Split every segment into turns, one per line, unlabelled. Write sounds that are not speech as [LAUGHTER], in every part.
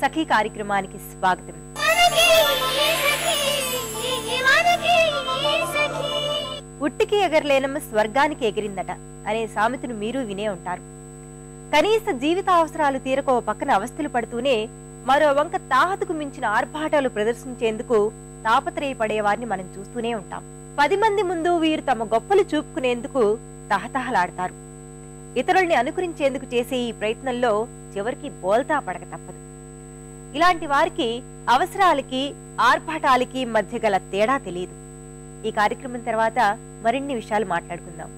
సఖీ కార్యక్రమానికి స్వాగతం. ఉట్టికి ఎగరలేనమ్మ స్వర్గానికి ఎగిరిందట. అనే సామెతను మీరు వినే ఉంటారు. కనీస జీవిత అవసరాలు తీరకో పక్కన అవస్థలు పడుతూనే మరో వంక తాహతకు మించిన ఆర్భాటాలు ప్రదర్శించేందుకు తాపత్రయపడేవారిని మనం చూస్తూనే ఉంటాం. పది మంది ముందు వీరు తమ గొప్పలు చూపుకునేందుకు తహతహలాడతారు. ఇతరుల్ని అనుకరించేందుకు చేసే ఈ ప్రయత్నంలో చివరికి బోల్తా పడక తప్పదు. ఇలాంటి వారికి అవసరాలకి ఆర్భాటాలకి మధ్య గల తేడా తెలియదు ఈ కార్యక్రమం తర్వాత మరిన్ని విషయాలు మాట్లాడుకుందాం.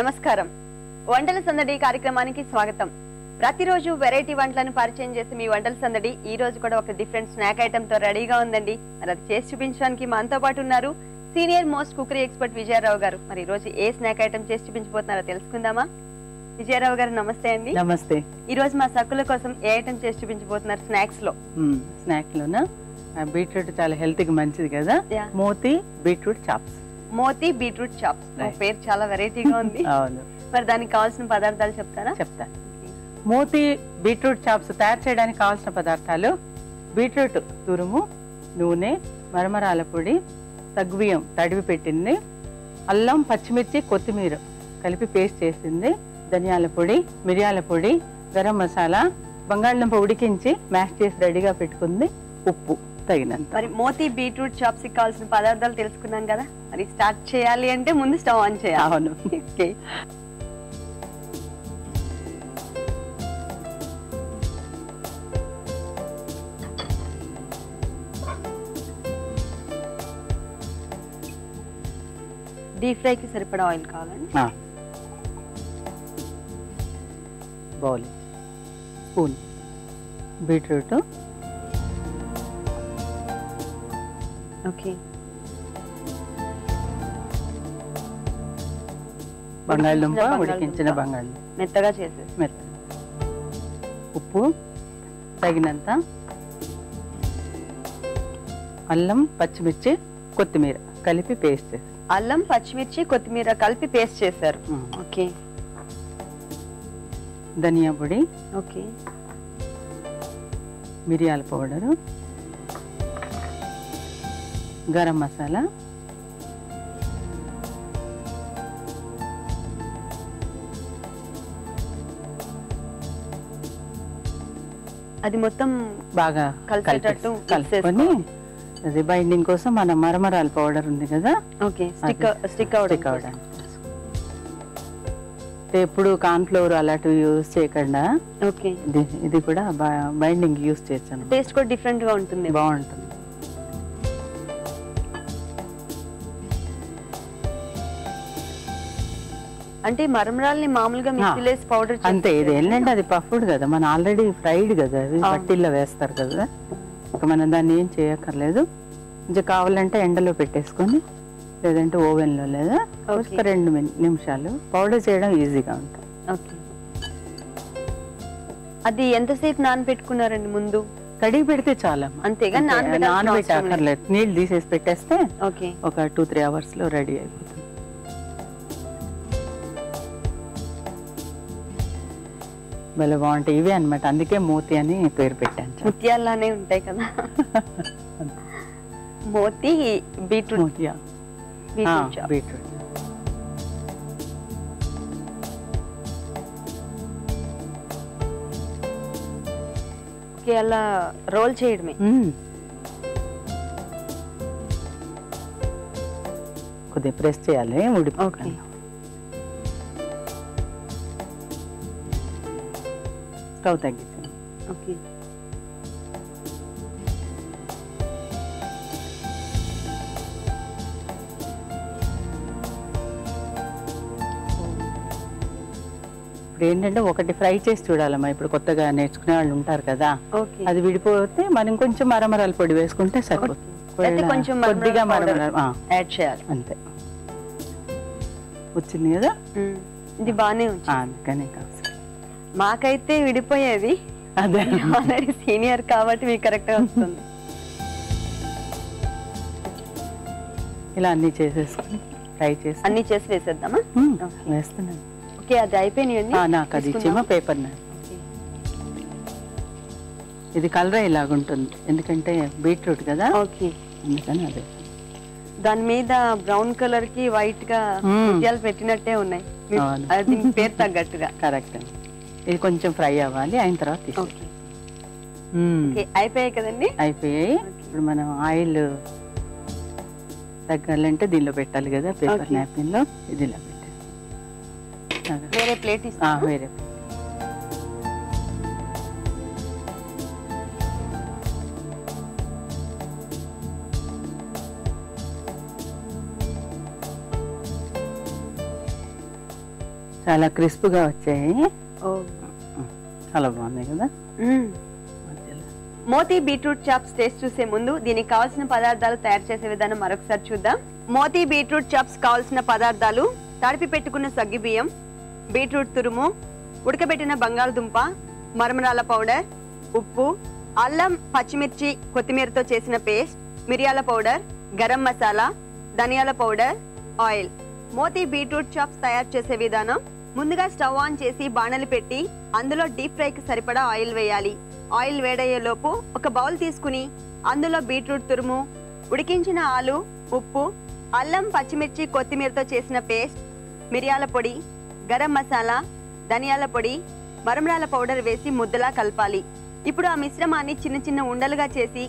నమస్కారం. వంటల సందడి కార్యక్రమానికి స్వాగతం. ప్రతిరోజు వెరైటీ వంటలను పరిచయం చేసి మీ వంటల సందడి ఈ రోజు కూడా ఒక డిఫరెంట్ స్నాక్ ఐటమ్తో రెడీగా ఉందండి. మరి అది చేసి చూపించడానికి మనతో పాటు ఉన్నారు senior most cookery expert Vijayarao గారు. మరి ఈ రోజు ఏ స్నాక్ ఐటమ్ చేసి చూపించబోతున్నారో తెలుసుకుందామా? విజయరావు గారు నమస్తే అండి.
నమస్తే.
ఈ రోజు మా సక్కుల కోసం ఏ ఐటమ్ చేసి చూపించబోతున్నారు
స్నాక్స్లో. స్నాక్ లోన? బీట్రూట్ చాలా హెల్త్కి మంచిది కదా. Moti beetroot chops.
మోతీ బీట్రూట్ చాప్స్. పేరు చాలా వెరైటీగా ఉంది. [LAUGHS]
అవును.
మరి దానికి కావాల్సిన పదార్థాలు చెప్తారా?
చెప్తా. మోతి బీట్రూట్ చాప్స్ తయారు చేయడానికి కావాల్సిన పదార్థాలు బీట్రూట్ తురుము నూనె మరమరాల పొడి సగ్గుబియ్యం తడివి పెట్టింది. అల్లం పచ్చిమిర్చి కొత్తిమీర కలిపి పేస్ట్ చేసింది. ధనియాల పొడి మిరియాల పొడి గరం మసాలా బంగాళదుంప ఉడికించి మ్యాష్ చేసి రెడీగా పెట్టుకుంది. ఉప్పు తగినంత.
మరి మోతీ బీట్రూట్ చాప్స్ కావాల్సిన పదార్థాలు తెలుసుకున్నాం కదా. మరి స్టార్ట్ చేయాలి అంటే ముందు స్టవ్ ఆన్ చేయాలి.
అవును.
ఓకే. డీప్ ఫ్రై కి సరిపడా ఆయిల్ కావాలండి.
Bowl spoon beetroot.
ఓకే.
బంగాళదుంప. ఉడికించిన బంగాళదుంప.
మెత్తగా చేసేసి.
ఉప్పు. తగినంత. అల్లం పచ్చిమిర్చి కొత్తిమీర కలిపి పేస్ట్ చేసి
అల్లం పచ్చిమిర్చి కొత్తిమీర కలిపి పేస్ట్ చేశారు. ఓకే.
ధనియా పొడి.
ఓకే.
మిరియాల పౌడరు. గరం మసాలా.
అది మొత్తం
బాగా
కలిసేటట్టు
కలుపుకొని అది బైండింగ్ కోసం మన మరమరాల పౌడర్ ఉంది కదా?
ఓకే స్టిక్ స్టిక్
స్టిక్ అవడానికి అంటే ఎప్పుడు కార్న్ ఫ్లోర్ అలాంటివి యూజ్ చేయకుండా
ఓకే
ఇది కూడా బైండింగ్ యూజ్ చేయొచ్చు
టేస్ట్ కూడా డిఫరెంట్గా ఉంటుంది.
బాగుంటుంది.
అంటే మరమరాల్ని మామూలుగా మిక్సీలో వేసి పౌడర్
అంతే ఇది ఏంటంటే అది పఫ్డ్ కదా మన ఆల్రెడీ ఫ్రైడ్ కదా అది. పట్టిల్లో వేస్తారు కదా. ఇక మనం దాన్ని ఏం చేయక్కర్లేదు. కొంచెం కావాలంటే ఎండలో పెట్టేసుకొని లేదంటే ఓవెన్లో లేదా. ఒక రెండు నిమిషాలు పౌడర్ చేయడం ఈజీగా ఉంటుంది.
ఓకే. అది ఎంతసేపు నానబెట్టుకున్నారండి ముందు?
కడిగి పెడితే చాలా.
అంతేగా? నానబెట్టాల్సిన
నానబెట్టి
అవసరం లేదు.
అక్కర్లేదు. నీళ్ళు తీసేసి పెట్టేస్తే ఒక టూ త్రీ అవర్స్లో రెడీ అయిపోతుంది. భలే బాగుంటాయి. ఇవే అన్నమాట. అందుకే మూతి అని పేరు పెట్టాను.
ముత్యాల్లానే ఉంటాయి కదా. మోతి బీట్రూట్.
మూతియా?
బీట్రూట్ అలా రోల్ చేయడమే.
కొద్దిగా ప్రెస్ చేయాలి ఉడిపోకండి స్టవ్ తగ్గించండి.
ఓకే.
ఇప్పుడు ఏంటంటే ఒకటి ఫ్రై చేసి చూడాలమ్మా. ఇప్పుడు కొత్తగా నేర్చుకునే వాళ్ళు ఉంటారు కదా. అది విడిపోతే మనం కొంచెం మరమరాల పొడి వేసుకుంటే సరిపోతుంది.
కొంచెం
కొద్దిగా
యాడ్ చేయాలి.
అంతే. వచ్చింది కదా.
ఇది ఉంది
అందుకనే కాదు.
మాకైతే విడిపోయేది.
అదే.
ఆల్రెడీ సీనియర్ కాబట్టి మీకు కరెక్ట్ వస్తుంది.
ఇలా అన్ని చేసేసుకుని ఫ్రై చేసి.
అన్ని చేసి వేసేద్దామా.
వేస్తున్నాను.
ఓకే అది అయిపోయినాయండి
నాకు అది ఇచ్చేమో? పేపర్. ఇది కలర్ ఇలాగ ఉంటుంది ఎందుకంటే బీట్రూట్ కదా?
ఓకే.
అందుకని అదే.
దాని మీద బ్రౌన్ కలర్కి
వైట్గా.
ముత్యాలు పెట్టినట్టే ఉన్నాయి. పేరు తగ్గట్టుగా. [LAUGHS]
కరెక్ట్. అండి ఇది కొంచెం ఫ్రై అవ్వాలి. అయిన తర్వాత
అయిపోయాయి కదండి?
అయిపోయాయి. ఇప్పుడు మనం ఆయిల్ తగ్గాలంటే దీనిలో పెట్టాలి కదా పేపర్. నాప్కిన్లో ఇది ఇలా పెట్టాలి.
వేరే ప్లేట్
ఆ,
ఇస్తాను
చాలా క్రిస్ప్గా వచ్చాయి. చాలా బాగున్నాయి కదా?
మోతీ బీట్రూట్ చాప్స్ టేస్ట్ చూసే ముందు దీనికి కావాల్సిన పదార్థాలు తయారు చేసే విధానం మరొకసారి చూద్దాం. మోతీ బీట్రూట్ చాప్స్ కావాల్సిన పదార్థాలు తడిపి పెట్టుకున్న సగ్గి బియ్యం బీట్రూట్ తురుము ఉడకబెట్టిన బంగాళదుంప మరమరాల పౌడర్ ఉప్పు అల్లం పచ్చిమిర్చి కొత్తిమీరతో చేసిన పేస్ట్ మిరియాల పౌడర్ గరం మసాలా ధనియాల powder oil. Moti beetroot chops తయారు చేసే విధానం ముందుగా స్టవ్ ఆన్ చేసి బాణలి పెట్టి అందులో డీప్ ఫ్రైకి సరిపడా ఆయిల్ వేయాలి. ఆయిల్ వేడయ్యే లోపు ఒక బౌల్ తీసుకుని అందులో బీట్రూట్ తురుము ఉడికించిన ఆలు ఉప్పు అల్లం పచ్చిమిర్చి కొత్తిమీరతో చేసిన పేస్ట్ మిరియాల పొడి గరం మసాలా ధనియాల పొడి మరమరాల పౌడర్ వేసి ముద్దలా కలపాలి. ఇప్పుడు ఆ మిశ్రమాన్ని చిన్న చిన్న ఉండలుగా చేసి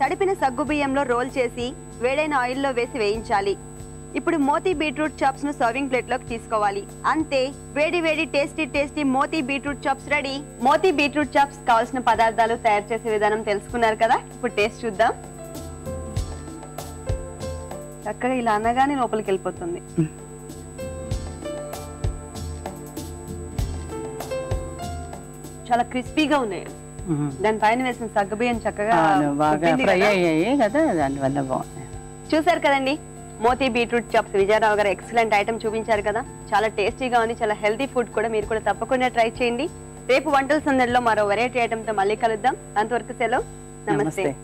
తడిపిన సగ్గు బియ్యంలో రోల్ చేసి వేడైన ఆయిల్లో వేసి వేయించాలి. ఇప్పుడు మోతీ బీట్రూట్ చాప్స్ను సర్వింగ్ ప్లేట్లోకి తీసుకోవాలి. అంతే వేడి వేడి tasty tasty Moti beetroot chops ready. Moti beetroot chops కావాల్సిన పదార్థాలు తయారు చేసే విధానం తెలుసుకున్నారు కదా? ఇప్పుడు టేస్ట్ చూద్దాం. చక్కగా ఇలా అనగానే లోపలికి వెళ్ళిపోతుంది. చాలా క్రిస్పీగా ఉన్నాయి. దాని పైన వేసిన సగ్గుబియ్యం చక్కగా
అవును, బాగా
ఉబ్బింది
ఫ్రై
కదా.
అయ్యాయి కదా దానివల్ల బాగున్నాయి.
చూసారు కదండి? మోతీ బీట్రూట్ చాప్స్ విజయరావు గారు ఎక్సలెంట్ ఐటమ్ చూపించారు కదా. చాలా టేస్టీగా ఉంది చాలా హెల్తీ ఫుడ్ కూడా మీరు కూడా తప్పకుండా ట్రై చేయండి. రేపు వంటల సందడిలో మరో వెరైటీ ఐటమ్తో మళ్ళీ కలుద్దాం. అంతవరకు సెలవు.
నమస్తే.